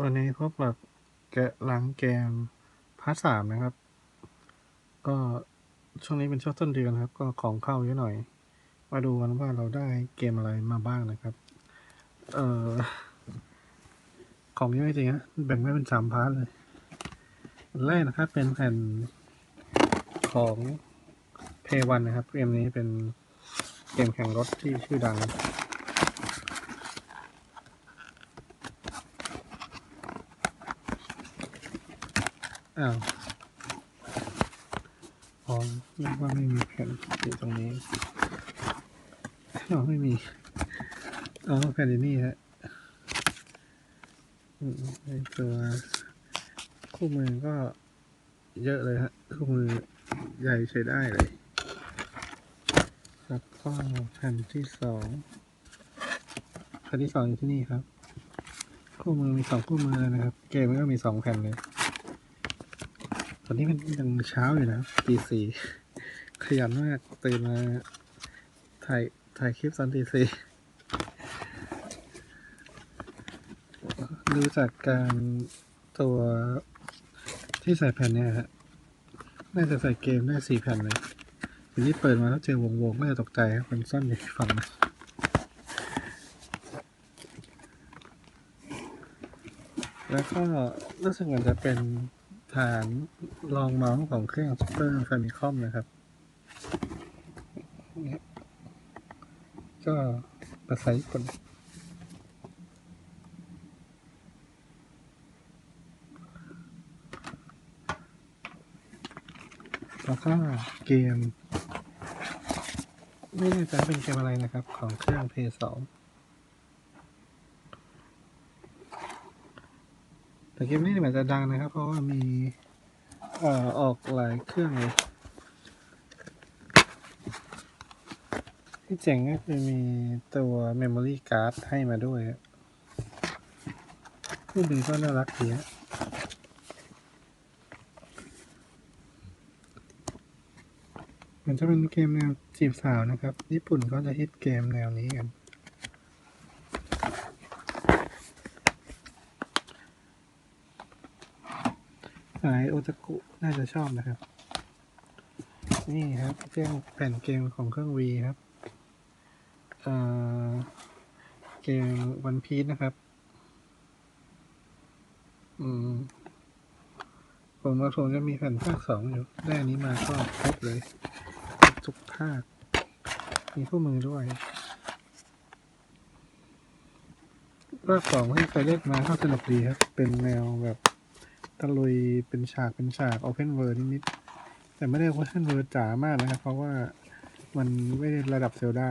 วันนี้พบกับแกะหลังเกมพาร์ทสามนะครับ ก็ช่วงนี้เป็นช่วงต้นเดือนครับ ก็ของเข้าเยอะหน่อย มาดูกันว่าเราได้เกมอะไรมาบ้างนะครับ เอ่อ ของเยอะจริงฮะแบ่งไว้เป็นสามพาร์ทเลยแรกนะครับ เป็นแผ่นของเพย์วันนะครับ เกมนี้เป็นเกมแข่งรถที่ชื่อดัง อ้าวอ๋อนึกว่าไม่มีแผ่นอยู่ตรงนี้อ๋อไม่มีอ๋อแผ่นอยู่นี่ฮะอืมในตัวคู่มือก็เยอะเลยฮะคู่มือใหญ่ใช้ได้เลยแล้วก็แผ่นที่สองแผ่นที่สองอยู่ที่นี่ครับ คู่มือมีสองคู่มือนะครับ เกมมันก็มีสองแผ่นเลย ตอนนี้มันยังเช้าอยู่นะตีสี่ขยันมากตื่นมาถ่ายถ่ายคลิปตอนตีสี่ดูจากการตัวที่ใส่แผ่นเนี่ยฮะ น่าจะใส่เกมได้สี่แผ่นเลยทีนี้เปิดมาแล้วเจอวงวงๆน่าจะตกใจครับมันซ่อนอยู่ฝั่งนะแล้วก็รู้สึกเหมือนจะเป็นฐาน รองเมาส์ของเครื่อง Super Famicom นะครับเนี่ยก็ภาษาญี่ปุ่นแล้วก็เกม ไม่แน่ใจเป็นเกมอะไรนะครับ ของเครื่อง p 2แต่เกมนี้เหมือนจะดังนะครับ เพราะว่ามี อ่อออกหลายเครื่องเลยที่เจ๋งก็คือมีตัว Memory Card ให้มาด้วยอะผู้ดีก็น่ารักดีฮะมันจะเป็นเกมแนวจีบสาวนะครับ ญี่ปุ่นก็จะฮิตเกมแนวนี้กัน สายโอตากุน่าจะชอบนะครับ นี่ครับเครื่องแผ่นเกมของเครื่อง V ครับเอ่อเกมวันพี e นะครับ อืม ผมว่าผมจะมีแผ่นภาคสองอยู่ได้อันนี้มาก็ครบเลยทุกภาค มีคู่มือด้วยภาคสองที่เคยเล่นมาก็สนุกดีครับ เป็นแนวแบบะลุยเป็นฉากเป็นฉาก Open World นิดๆแต่ไม่ได้ Open World จ๋ามากนะครับ เพราะว่ามันไม่ได้ระดับเซลดา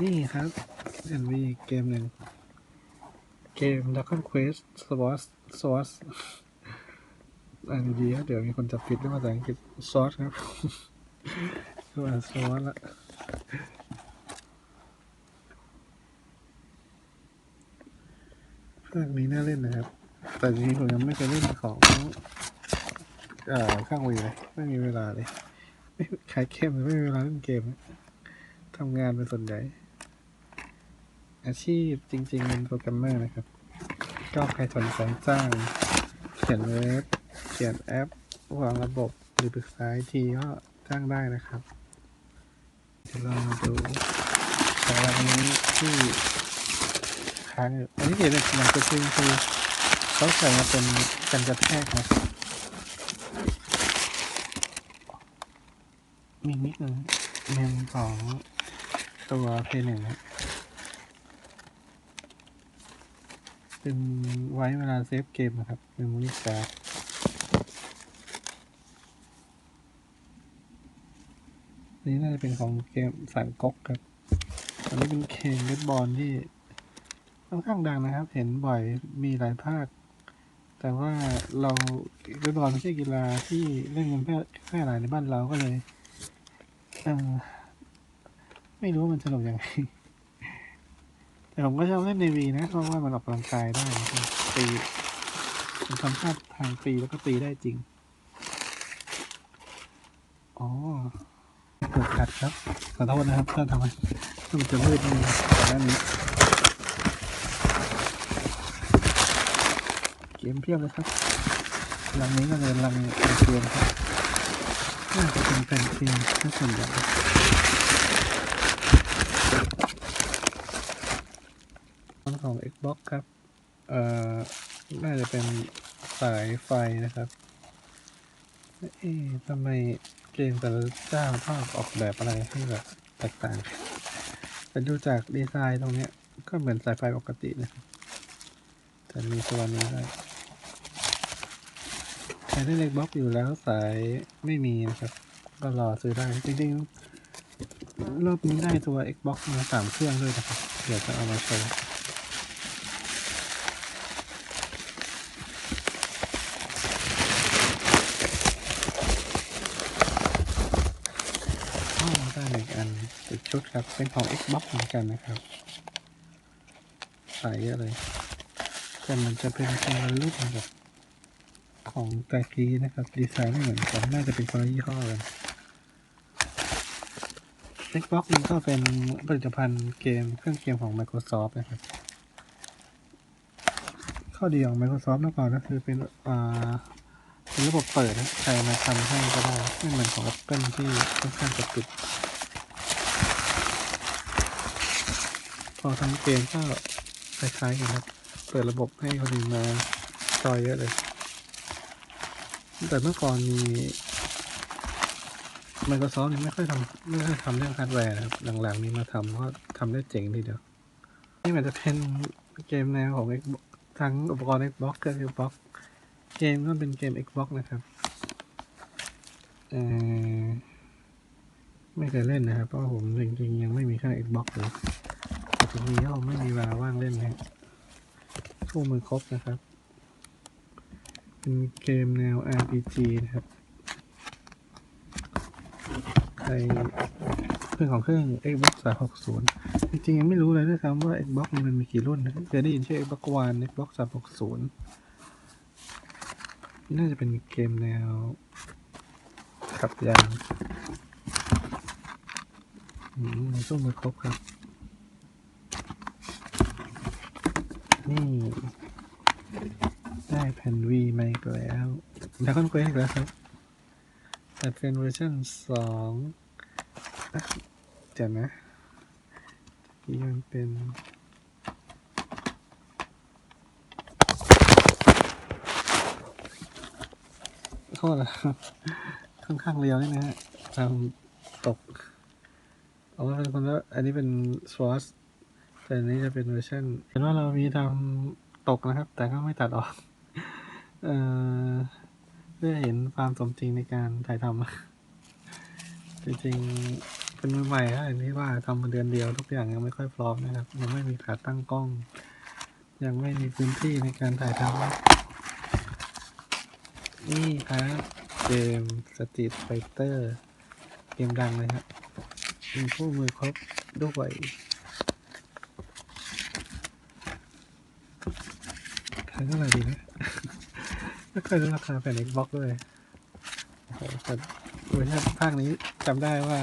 นี่ครับเอ็นวีเกมหนึ่งเกม Dragon Quest Swords Swords อ่านดีครับเดี๋ยวมีคนจับผิดด้วยภาษาอังกฤษ Swords ครับก็อ่าน Swords ละภาคนี้น่าเล่นนะครับ แต่จริงๆผมยังไม่เคยเล่นของเอ่อข้างวีเลย ไม่มีเวลาเลย ไม่ขายเกมไม่มีเวลาเล่นเกมทำงานเป็นส่วนใหญ่ อาชีพจริง ๆ เป็นโปรแกรมเมอร์นะครับ ก็ใครสนใจจ้าง เขียนเว็บ เขียนแอปวางระบบหรือปรึกษาไอทีก็จ้างได้นะครับเดี๋ยวเรามาดูสำหรับวันนี้ที่ค้างอยู่อันนี้เดี๋ยวมันจะคือคือ เขาใส่มาเป็นกันกระแทกนะครับมีนิดนึงเมมของตัวเพหนึ่งครับเป็นไว้เวลาเซฟเกมนะครับเมมโมรี่การ์ดนี่น่าจะเป็นของเกมสันก๊กครับอันนี้เป็นเคนเบสบอลที่ค่อนข้างดังนะครับ เห็นบ่อยมีหลายภาค แต่ว่าเราเบสบอลไม่ใช่กีฬาที่เล่นกันแพร่แพร่หลายในบ้านเราก็เลยเออไม่รู้ว่ามันสนุกยังไง แต่ผมก็ชอบเล่นในวีนะเพราะว่ามันออกกำลังกายได้นะครับตีมันทำท่าทางตีแล้วก็ตีได้จริง อ๋อเกิดขัดครับ ขอโทษนะครับถ้าทำไมมันจะมืดนิดนึงก่อนหน้านี้ เกมเพียบเลยครับลังนี้ก็เลยลังเกมครับน่าจะเป็นแฟนซีถ้าส่วนใหญ่ต้นของ Xbox ครับ เอ่อ น่าจะเป็นสายไฟนะครับ เอ๊ะทำไมเกมแต่ละเจ้าชอบออกแบบอะไรให้แบบแตกต่างกันแต่ดูจากดีไซน์ตรงนี้ก็เหมือนสายไฟปกตินะครับ แต่มีตัวนี้ด้วย ใครได้เล็กบล็อกอยู่แล้วสายไม่มีนะครับ ก็รอซื้อได้จริงๆรอบนี้ได้ตัว Xbox มาสามเครื่องด้วยนะครับ เดี๋ยวจะเอามาโชว์ได้หนึ่งอันติดชุดครับ เป็นของ Xbox เหมือนกันนะครับสายเยอะเลยแต่มันจะเป็นคนละรุ่นกับ ของตะกี้นะครับ ดีไซน์ไม่เหมือนกัน น่าจะเป็นคนละยี่ห้อกัน Xbox มันก็เป็นผลิตภัณฑ์เกมเครื่องเกมของ Microsoft นะครับ ข้อดีของ Microsoft เมื่อก่อนก็คือเป็นอ่าเป็นระบบเปิดนะใครมาทำให้ก็ได้ไม่เหมือนของ Apple ที่ค่อนข้างจะปิด พอทำเกมก็คล้ายๆกันครับ เปิดระบบให้คนอื่นมาจอยเยอะเลย แต่เมื่อก่อนมี Microsoft นี่ไม่ค่อยทำไม่ค่อยทำเรื่องฮาร์ดแวร์นะครับ หลังๆนี้มาทำเพราะทำได้เจ๋งทีเดียว นี่มันจะเป็นเกมแนวของ Xbox ทั้งอุปกรณ์ Xbox กับ Xbox เกมก็เป็นเกม Xbox นะครับเอ่อไม่เคยเล่นนะครับ เพราะผมจริงๆ ยังไม่มีเครื่อง Xbox เลยแต่ถึงมีก็ไม่มีเวลาว่างเล่นนะคู่มือครบนะครับ เป็นเกมแนว RPG นะครับใครเพื่อนของเครื่อง Xbox 360 จริงๆ ยังไม่รู้เลยด้วยซ้ำว่า Xbox มันมีกี่รุ่นนะเคยได้ยินชื่อ Xbox One Xbox 360 น่าจะเป็นเกมแนว ขับยานอืมในตู้มือครบครับ นี่ ได้แผ่นวีมาอีกแล้วแล้วก็เควสอีกแล้วครับ แต่เป็นเวอร์ชันสองเดี๋ยวนะที่มันเป็นโทษนะครับค่อนข้างเรียวนี่นะฮะทำตกเอาว่าเป็นคนละอันนี้เป็นสวอสแต่อันนี้จะเป็นเวอร์ชันเห็นว่าเรามีทำตกนะครับ แต่ก็ไม่ตัดออก เอ่อเพื่อเห็นความสมจริงในการถ่ายทำจริงๆเป็นมือใหม่ครับอันนี้ว่าทำมาเดือนเดียวทุกอย่างยังไม่ค่อยพร้อมนะครับ ยังไม่มีขาตั้งกล้อง ยังไม่มีพื้นที่ในการถ่ายทำนี่ครับเกม Street Fighter เกมดังเลยครับมีคู่มือครบด้วยขายเท่าไหร่ดีนะ ไม่เคยรู้ราคาแผ่น Xbox ด้วยโอ้โหแต่เวอร์ชันภาคนี้จำได้ว่า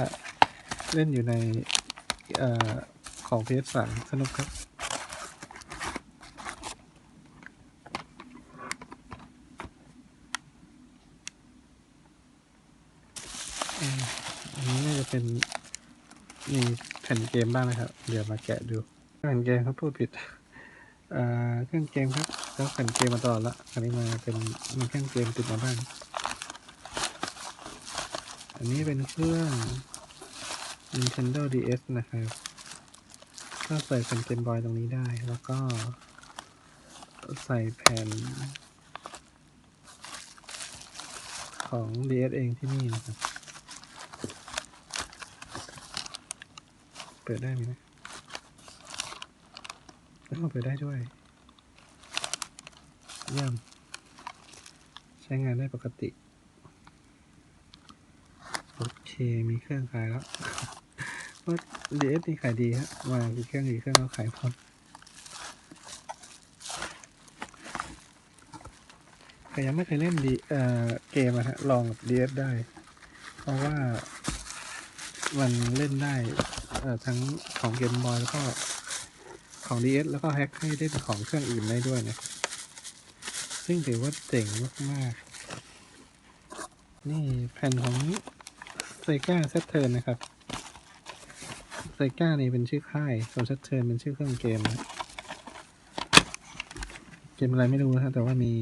เล่นอยู่ในเอ่อของ PS3 สนุกครับ อืมอันนี้น่าจะเป็นมีแผ่นเกมบ้างนะครับ เดี๋ยวมาแกะดู แผ่นเกมครับพูดผิด เอ่อเครื่องเกมครับ แล้วแผ่นเกมมาตลอดละอันนี้มาเป็นมีเครื่องเกมติดมาบ้าง อันนี้เป็นเครื่อง Nintendo DS นะครับ ก็ใส่แผ่นเกมบอยตรงนี้ได้ แล้วก็ ใส่แผ่น ของ DS เองที่นี่นะครับ เปิดได้ไหมนะแล้วเปิดได้ด้วย เยี่ยม ใช้งานได้ปกติ โอเค มีเครื่องขายแล้วว่า DS นี่ขายดีฮะมากี่เครื่องกี่เครื่องก็ขายพร้อมใครยังไม่เคยเล่นดีเอ่อเกมอะฮะ ลองกับ DS ได้ เพราะว่ามันเล่นได้เอ่อทั้งของเกมบอยแล้วก็ของ DS แล้วก็แฮ็กให้ได้เป็นของเครื่องอื่นได้ด้วยนะ ซึ่งถือว่าเจ๋งมากๆ นี่แผ่นของไซก้าเซตเทิร์นนะครับไซก้านี่เป็นชื่อค่ายส่วนเซตเทิร์นเป็นชื่อเครื่องเกม เกมอะไรไม่รู้นะครับแต่ว่ามี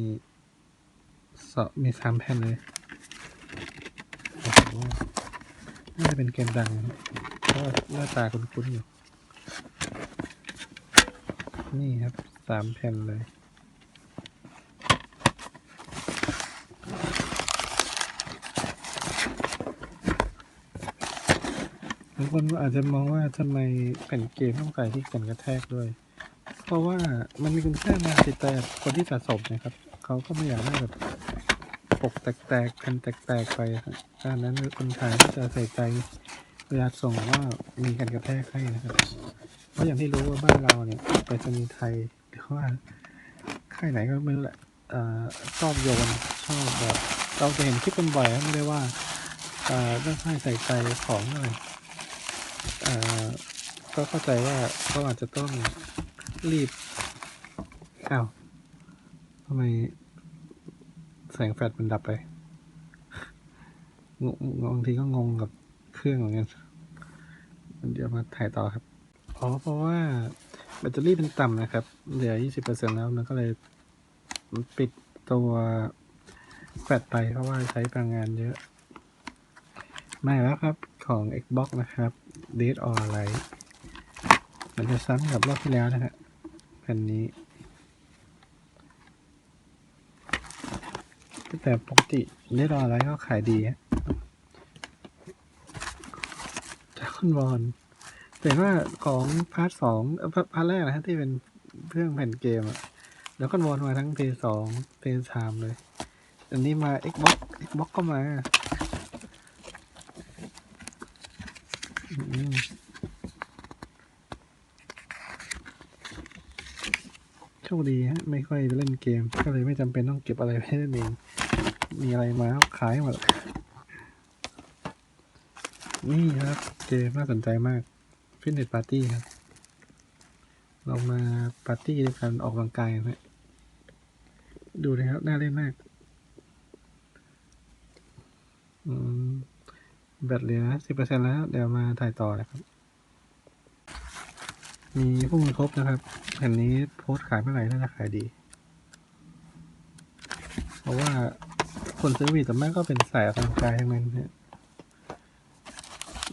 สอมีสามแผ่นเลยน่าจะเป็นเกมดังเพราะหน้าตาคุ้นๆอยู่ นี่ครับสามแผ่นเลย บางคนอาจจะมองว่าทำไมแผ่นเกมต้องใส่ที่กันกระแทกด้วย เพราะว่ามันมีคุณค่าทางจิตใจกับคนที่สะสมนะครับ เขาก็ไม่อยากได้แบบปกแตกๆแผ่นแตกๆไปดังนั้นคนขายก็จะใส่ใจเวลาส่งว่ามีกันกระแทกให้นะครับ เพราะอย่างที่รู้ว่าบ้านเราเนี่ยไปรษณีไทยหรือว่าค่ายไหนก็ไม่รู้แหละชอบโยนชอบแบบเราจะเห็นคลิปกันบ่อยไม่ได้ว่าเอ่อเรื่องค่ายใส่ใจของอะไรเอ่อ ก็เข้าใจว่าเขาอาจจะต้องรีบอ้าวทำไมแสงแฟลชมันดับไปงงบางทีก็งงกับเครื่องเหมือนกันเดี๋ยวมาถ่ายต่อครับ อ๋อ เพราะว่าแบตเตอรี่มันต่ำนะครับ เหลือ 20%แล้วมันก็เลยปิดตัวแฟลชไปเพราะว่าใช้พลังงานเยอะ ไมาอีกแล้วครับของ Xbox นะครับ Dead or Alive มันจะซ้ำกับรอบที่แล้วนะฮะแผ่นนี้ แต่ปกติ Dead or Alive ก็ขายดีฮะจากคุณบอลแต่ว่าของพาร์ทสองพาร์ทแรกนะฮะที่เป็นเครื่องแผ่นเกมอะแล้วก็วอนมาทั้งเพย์สองเพย์สามเลย อันนี้มา Xbox Xbox ก็มา อืม โชคดีฮะ ไม่ค่อยเล่นเกม ก็เลยไม่จำเป็นต้องเก็บอะไรไว้นั่นเอง มีอะไรมาขายหมด นี่ครับเกมน่าสนใจมาก ฟิตเนสปาร์ตี้ครับ เรามาปาร์ตี้ด้วยกันออกกำลังกายนะดูนะครับ น่าเล่นมาก อืม แบตเหลือสิบเปอร์เซ็นแล้วเดี๋ยวมาถ่ายต่อนะครับ มีผู้มีครบนะครับแผ่นนี้โพสขายเมื่อไหร่น่าจะขายดี เพราะว่าคนซื้อวีแต่แม่ก็เป็นสายออกกำลังกายทั้งนั้นฮะ